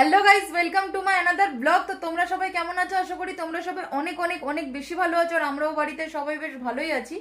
Hello guys welcome to my another blog তো তোমরা সবাই কেমন আছো? আশা করি তোমরা সবাই অনেক অনেক অনেক বেশি ভালো আছো আর আমরাও বাড়িতে সবাই বেশ ভালোই আছি।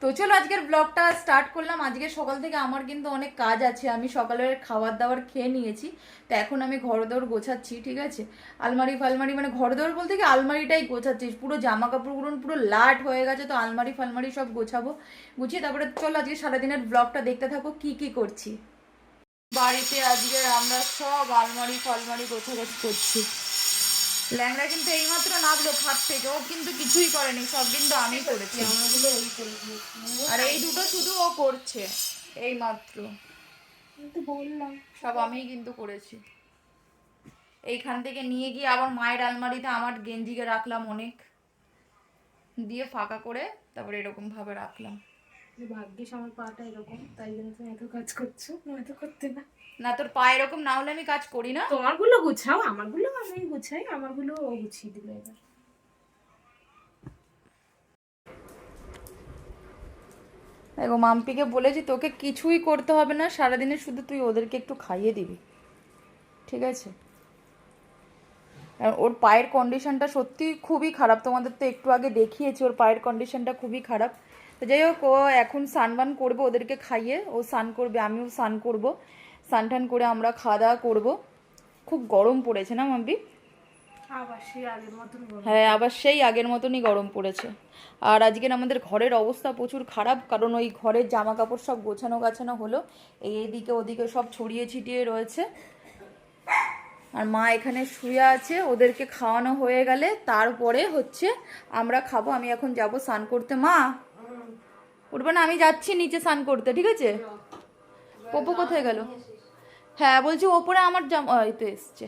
তো চলো আজকের ব্লগটা স্টার্ট করলাম। আজকে সকাল থেকে আমার কিন্তু অনেক কাজ আছে। আমি সকালের খাবার দাবার খেয়ে নিয়েছি। তো এখন আমি ঘর দৌড় গোছাচ্ছি, ঠিক আছে? আলমারি ফালমারি মানে ঘর দৌড় বলতে কি আলমারিটাই গোছাচ্ছি। পুরো জামা কাপড়গুলো পুরো লাট হয়ে গেছে। তো আলমারি ফালমারি সব গোছাবো, গুছিয়ে তারপরে চলো আজকে সারাদিনের ব্লগটা দেখতে থাকো, কি কি করছি। বাড়িতে আজকে আমরা সব আলমারি ফালমারি গোছাগাছ করছি। ল্যাংড়া কিন্তু এইমাত্র নামলো খাট থেকে, ও কিন্তু কিছুই করেনি, সব কিন্তু আমি করেছি। আর এই দুটো শুধু ও করছে এই মাত্র সব আমিই কিন্তু করেছি। এইখান থেকে নিয়ে গিয়ে আবার মায়ের আলমারিতে আমার গেঞ্জিকে রাখলাম অনেক। দিয়ে ফাঁকা করে তারপরে এরকম ভাবে রাখলাম। ভাগ্যিস আমার পাটা এরকম তাই জন্য তুমি এত কাজ করছ নয়তো করতে না। না তোর পা এরকম না হলে আমি কাজ করি না? তোমারগুলো গুছাও আমারগুলো আমি গুছাই আমারগুলো ও গুছিয়ে দিল এবার। দেখো মাম্পিকে বলেছি তোকে কিছুই করতে হবে না সারাদিনে শুধু তুই ওদেরকে একটু খাইয়ে দিবি। ঠিক আছে? ওর পায়ের কন্ডিশনটা সত্যি খুবই খারাপ তোমাদের তো একটু আগে দেখিয়েছি ওর পায়ের কন্ডিশনটা খুবই খারাপ। তো যাই হোক ও এখন সানবান করবে ওদেরকে খাইয়ে। ও স্নান করবে আমিও স্নান করব। স্নান টান করে আমরা খাওয়া দাওয়া করব। খুব গরম পড়েছে না মাম্পি? হ্যাঁ আবার সেই আগের মতনই গরম পড়েছে। আর আজকের আমাদের ঘরের অবস্থা প্রচুর খারাপ কারণ ওই ঘরের জামা কাপড় সব গোছানো গাছানো হলো। এই এদিকে ওদিকে সব ছড়িয়ে ছিটিয়ে রয়েছে। আর মা এখানে শুয়ে আছে ওদেরকে খাওয়ানো হয়ে গেলে। তারপরে হচ্ছে আমরা খাব আমি এখন যাব স্নান করতে। মা! উঠবে না, আমি যাচ্ছি নিচে স্নান করতে, ঠিক আছে? পপু কোথায় গেল? হ্যাঁ বলছি ওপরে আমার জামা এসছে।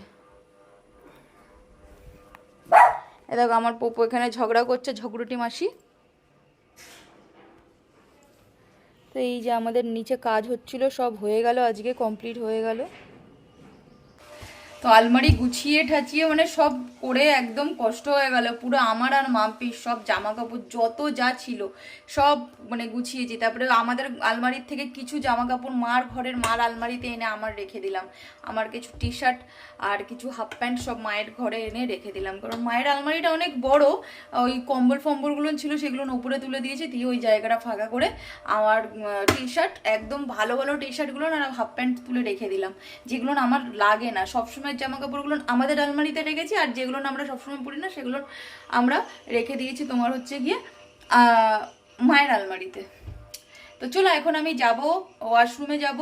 এ দেখো, আমার পপু এখানে ঝগড়া করছে, ঝগড়ুটি মাসি। তো এই যে আমাদের নিচে কাজ হচ্ছিল, সব হয়ে গেল, আজকে কমপ্লিট হয়ে গেল। তো আলমারি গুছিয়ে ঠাচিয়ে মানে সব করে একদম কষ্ট হয়ে গেল। পুরো আমার আর মাম্পির সব জামা কাপড় যত যা ছিল সব মানে গুছিয়েছি। তারপরে আমাদের আলমারির থেকে কিছু জামা কাপড় মার ঘরের মার আলমারিতে এনে আমার রেখে দিলাম। আমার কিছু টি শার্ট আর কিছু হাফ প্যান্ট সব মায়ের ঘরে এনে রেখে দিলাম। কারণ মায়ের আলমারিটা অনেক বড়, ওই কম্বল ফম্বলগুলো ছিল সেগুলো উপরে তুলে দিয়েছে, দিয়ে ওই জায়গাটা ফাঁকা করে আমার টি শার্ট একদম ভালো ভালো টি শার্টগুলো না হাফ প্যান্ট তুলে রেখে দিলাম। যেগুলো আমার লাগে না। সবসময় জামা কাপড়গুলো আমাদের আলমারিতে রেখেছি, আর যেগুলো আমরা সবসময় পরি না, সেগুলো আমরা রেখে দিয়েছি তোমার হচ্ছে গিয়ে মায়ের আলমারিতে। তো চলো এখন আমি যাব, ওয়াশরুমে যাব।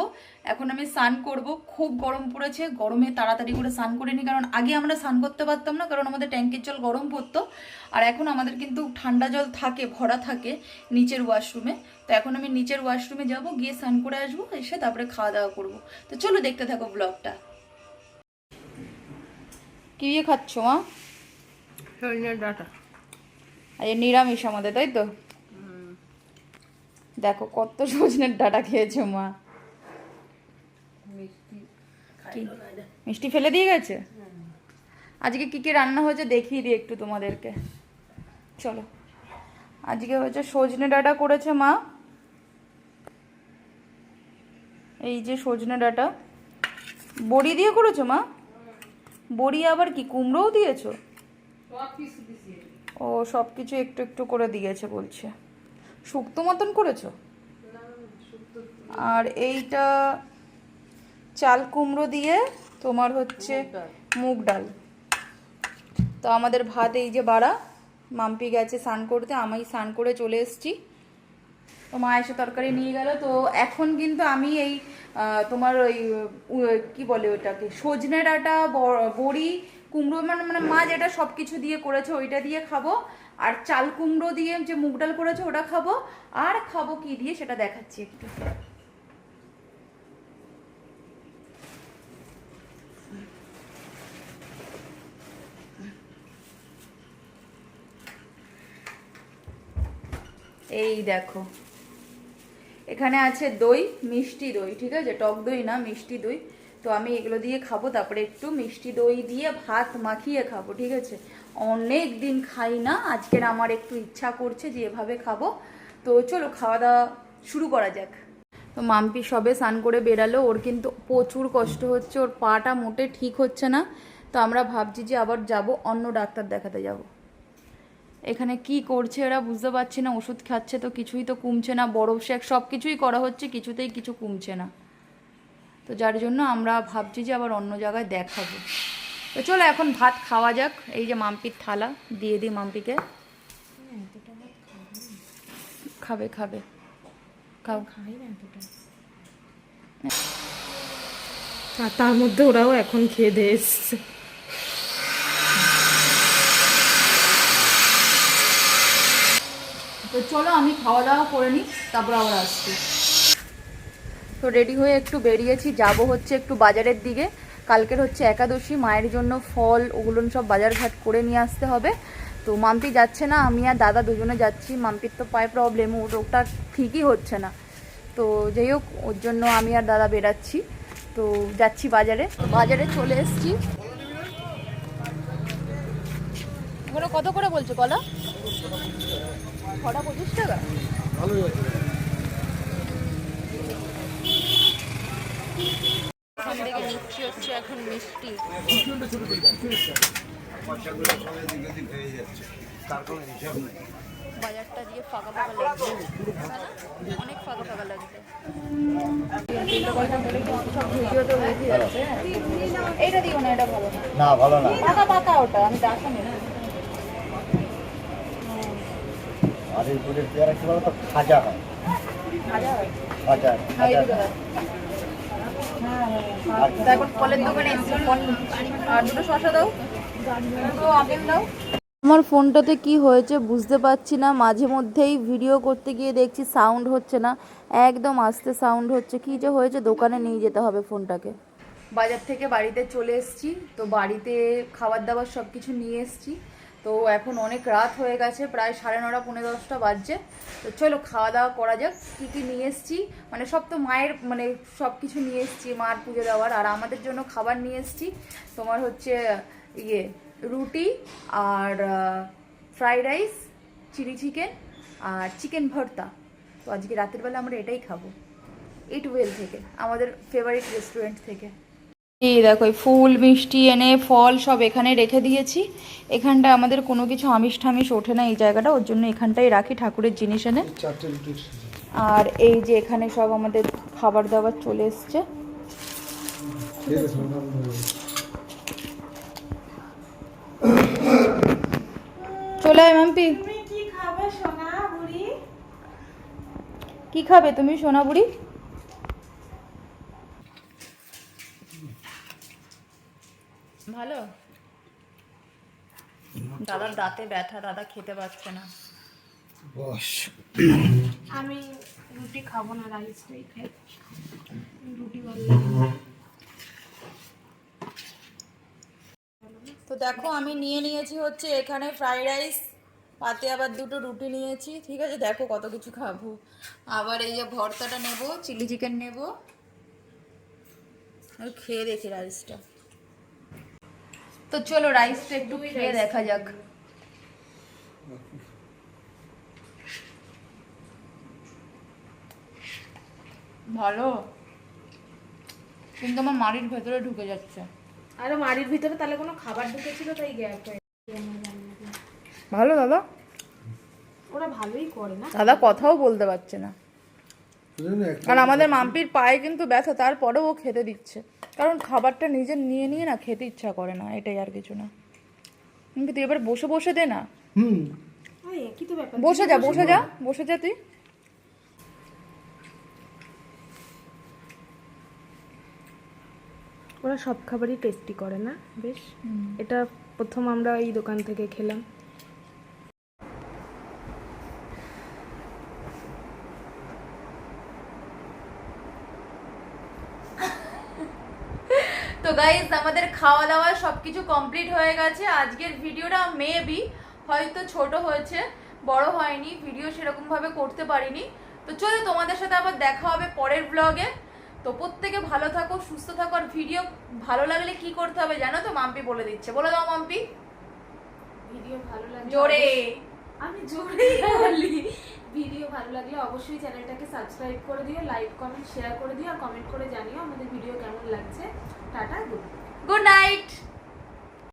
এখন আমি স্নান করব। খুব গরম পড়েছে, গরমে তাড়াতাড়ি করে স্নান করে নিই কারণ আগে আমরা স্নান করতে পারতাম না, কারণ আমাদের ট্যাঙ্কের জল গরম পড়তো। আর এখন আমাদের কিন্তু ঠান্ডা জল থাকে, ভরা থাকে নিচের ওয়াশরুমে। তো এখন আমি নিচের ওয়াশরুমে যাব, গিয়ে স্নান করে আসব, এসে তারপরে খাওয়া দাওয়া করব। তো চলো দেখতে থাকো ব্লগটা। কি দিয়ে খাচ্ছ মা? ডাটা। আর নিরামিষ আমাদের তাই তো? দেখো কত সজনের ডাটা খেয়েছো মা। মিষ্টি ফেলে দিয়ে গেছে? আজকে কি কি রান্না হয়েছে দেখিয়ে দিই একটু তোমাদেরকে। চলো। আজকে হচ্ছে সজনে ডাটা করেছে মা। এই যে সজনে ডাটা। বড়ি দিয়ে করেছ মা? বড়ি আবার কি? কুমড়োও দিয়েছ? ও সব কিছু একটু একটু করে দিয়েছে বলছে। শুক্তো মতন করেছ? আর এইটা চাল কুমড়ো দিয়ে তোমার হচ্ছে মুগ ডাল। তো আমাদের ভাত এই যে বাড়া মাম্পি গেছে স্নান করতে আমি স্নান করে চলে এসেছি। তো মা এসে তরকারি নিয়ে গেল। তো এখন কিন্তু আমি এই তোমার ওই কি বলে ওইটাকে, সজনে ডাঁটা বড়ি, কুমড়ো মানে মানে মা যেটা সব কিছু দিয়ে করেছে ওইটা দিয়ে খাব। আর চাল কুমড়ো দিয়ে যে মুগ ডাল করেছে ওটা খাব। আর খাব কি দিয়ে সেটা দেখাচ্ছি একটু। এই দেখো। এখানে আছে দই, মিষ্টি দই, ঠিক আছে? টক দই না, মিষ্টি দই। তো আমি এগুলো দিয়ে খাব, তারপরে একটু মিষ্টি দই দিয়ে ভাত মাখিয়ে খাব, ঠিক আছে? অনেক দিন খাই না, আজকের আমার একটু ইচ্ছা করছে যে এভাবে খাব। তো চলো, খাওয়া দাওয়া শুরু করা যাক। তো মাম্পি সবে স্নান করে বেরালো, ওর কিন্তু প্রচুর কষ্ট হচ্ছে, ওর পাটা মোটে ঠিক হচ্ছে না। তো আমরা ভাবছি যে আবার যাব, অন্য ডাক্তার দেখাতে যাব। এখানে কি করছে এরা বুঝতে পারছি না, ওষুধ খাচ্ছে তো কিছুই তো কমছে না বরফ শেক সব কিছুই করা হচ্ছে, কিছুতেই কিছু কমছে না। তো যার জন্য আমরা ভাবছি যে আবার অন্য জায়গায় দেখাবো। তো চলো এখন ভাত খাওয়া যাক, এই যে মাম্পির থালা, দিয়ে দিই মাম্পিকে। খাবে খাবে। খাও। খাই না আর তার মধ্যে ওরাও এখন খেয়ে দিয়ে এসছে। তো চলো আমি খাওয়া দাওয়া করে নিই তারপর আবার আসছি। তো রেডি হয়ে একটু বেরিয়েছি যাব হচ্ছে একটু বাজারের দিকে। কালকের হচ্ছে একাদশী মায়ের জন্য ফল ওগুলো সব বাজারঘাট করে নিয়ে আসতে হবে। তো মাম্পি যাচ্ছে না আমি আর দাদা দুজনে যাচ্ছি মাম্পির তো পায়ে প্রবলেম ওর রোগটা ঠিকই হচ্ছে না। তো যাই হোক ওর জন্য আমি আর দাদা বেরাচ্ছি। তো যাচ্ছি বাজারে। তো বাজারে চলে এসেছি। কত করে বলছো কলা ছটা পঁচিশ টাকা? এখান থেকে মিষ্টি হচ্ছে এখন মিষ্টি। বাজারটা দিয়ে ফাঁকা ফাঁকা লাগছে। অনেক ফাঁকা ফাঁকা লাগছে। হ্যাঁ। এইটা দিও না এটা ভালো না। না ভালো না। পাকা পাকা ওটা আমি দেখা নেই আর এই দুধের পেয়ারা কি বলতো? খাজা হয়। খাজা হ্যাঁ, খাজা দুটো দাও। তারপর ফলের দোকানে আর দুটো শশা দাও। আপেল দাও। আমার ফোনটাতে কি হয়েছে বুঝতে পারছি না। মাঝে মধ্যেই ভিডিও করতে গিয়ে দেখছি সাউন্ড হচ্ছে না। একদম আস্তে সাউন্ড হচ্ছে। কি যে হয়েছে? দোকানে নিয়ে যেতে হবে ফোনটাকে। বাজার থেকে বাড়িতে চলে এসেছি। তো বাড়িতে খাবার দাবার সব কিছু নিয়ে এসেছি। তো এখন অনেক রাত হয়ে গেছে, প্রায় সাড়ে নটা পনেরো দশটা বাজছে। তো চলো খাওয়া দাওয়া করা যাক, কী কী নিয়ে এসছি? মানে সব তো মায়ের মানে সব কিছু নিয়ে এসেছি, মার পুজো দেওয়ার। আর আমাদের জন্য খাবার নিয়ে এসেছি, তোমার হচ্ছে ইয়ে রুটি আর ফ্রাইড রাইস, চিলি চিকেন আর চিকেন ভর্তা। তো আজকে রাতের বেলা আমরা এটাই খাব। ইট ওয়েল থেকে, আমাদের ফেভারিট রেস্টুরেন্ট থেকে। এই দেখো এই ফুল মিষ্টি এনে ফল সব এখানে রেখে দিয়েছি। এখানটা আমাদের কোনো কিছু আমিষ ঠামিষ ওঠে না এই জায়গাটা ওর জন্য এখানটাই রাখি ঠাকুরের জিনিস এনে। আর এই যে এখানে সব আমাদের খাবার দাবার চলে এসছে। চলে আয় মাম্পি। কি খাবে সোনা বুড়ি? কি খাবে তুমি সোনা বুড়ি? ভালো? দাদার দাঁতে ব্যথা দাদা খেতে পারছে না। বস। আমি রুটি খাব না রাইসটাই খাই। রুটি ভালো তো দেখো আমি নিয়ে নিয়েছি হচ্ছে এখানে ফ্রাইড রাইস পাতে আবার দুটো রুটি নিয়েছি ঠিক আছে? দেখো কত কিছু খাব। আবার এই যে ভর্তাটা নেব চিলি চিকেন নেব। আর খেয়ে দেখি রাইসটা তো চলো রাইসটা একটু খেয়ে দেখা যাক। ভালো। কিন্তু আমার মাড়ির ভেতরে ঢুকে যাচ্ছে। আরে মাড়ির ভিতরে তাহলে কোনো খাবার ঢুকেছিল তাই গ্যাপ হয়ে ভালো দাদা? ওরা ভালোই করে না। দাদা কথাও বলতে পারছে না। কারণ আমাদের মাম্পির পায়ে কিন্তু ব্যথা তারপরেও ও খেতে দিচ্ছে। কারণ খাবারটা নিজে নিয়ে নিয়ে না খেতে ইচ্ছা করে না এটাই আর কিছু না। কিন্তু তুই এবার বসে বসে দে না? হুম। ওই তো ব্যাপার বসে যা বসে যা বসে। যা তুই। ওরা সব খাবারই টেস্টি করে না বেশ। এটা প্রথম আমরা এই দোকান থেকে খেলাম। তো গাইজ আমাদের খাওয়া দাওয়া সবকিছু কমপ্লিট হয়ে গেছে। আজকের ভিডিওটা মেবি হয়তো ছোট হয়েছে বড় হয়নি ভিডিও সেরকম ভাবে করতে পারিনি। তো চলো তোমাদের সাথে আবার দেখা হবে পরের ব্লগে তো প্রত্যেকে ভালো থাকো সুস্থ থাকো আর ভিডিও ভালো লাগলে কি করতে হবে জানো তো? মাম্পি বলে দিচ্ছে। বলে দাও মাম্পি। ভিডিও ভালো লাগে জোরে। আমি জোরেই বলি। ভিডিও ভালো লাগলে অবশ্যই চ্যানেলটাকে সাবস্ক্রাইব করে দিও লাইক কমেন্ট শেয়ার করে দিও আর কমেন্ট করে জানিও আমাদের ভিডিও কেমন লাগছে। Tata good night.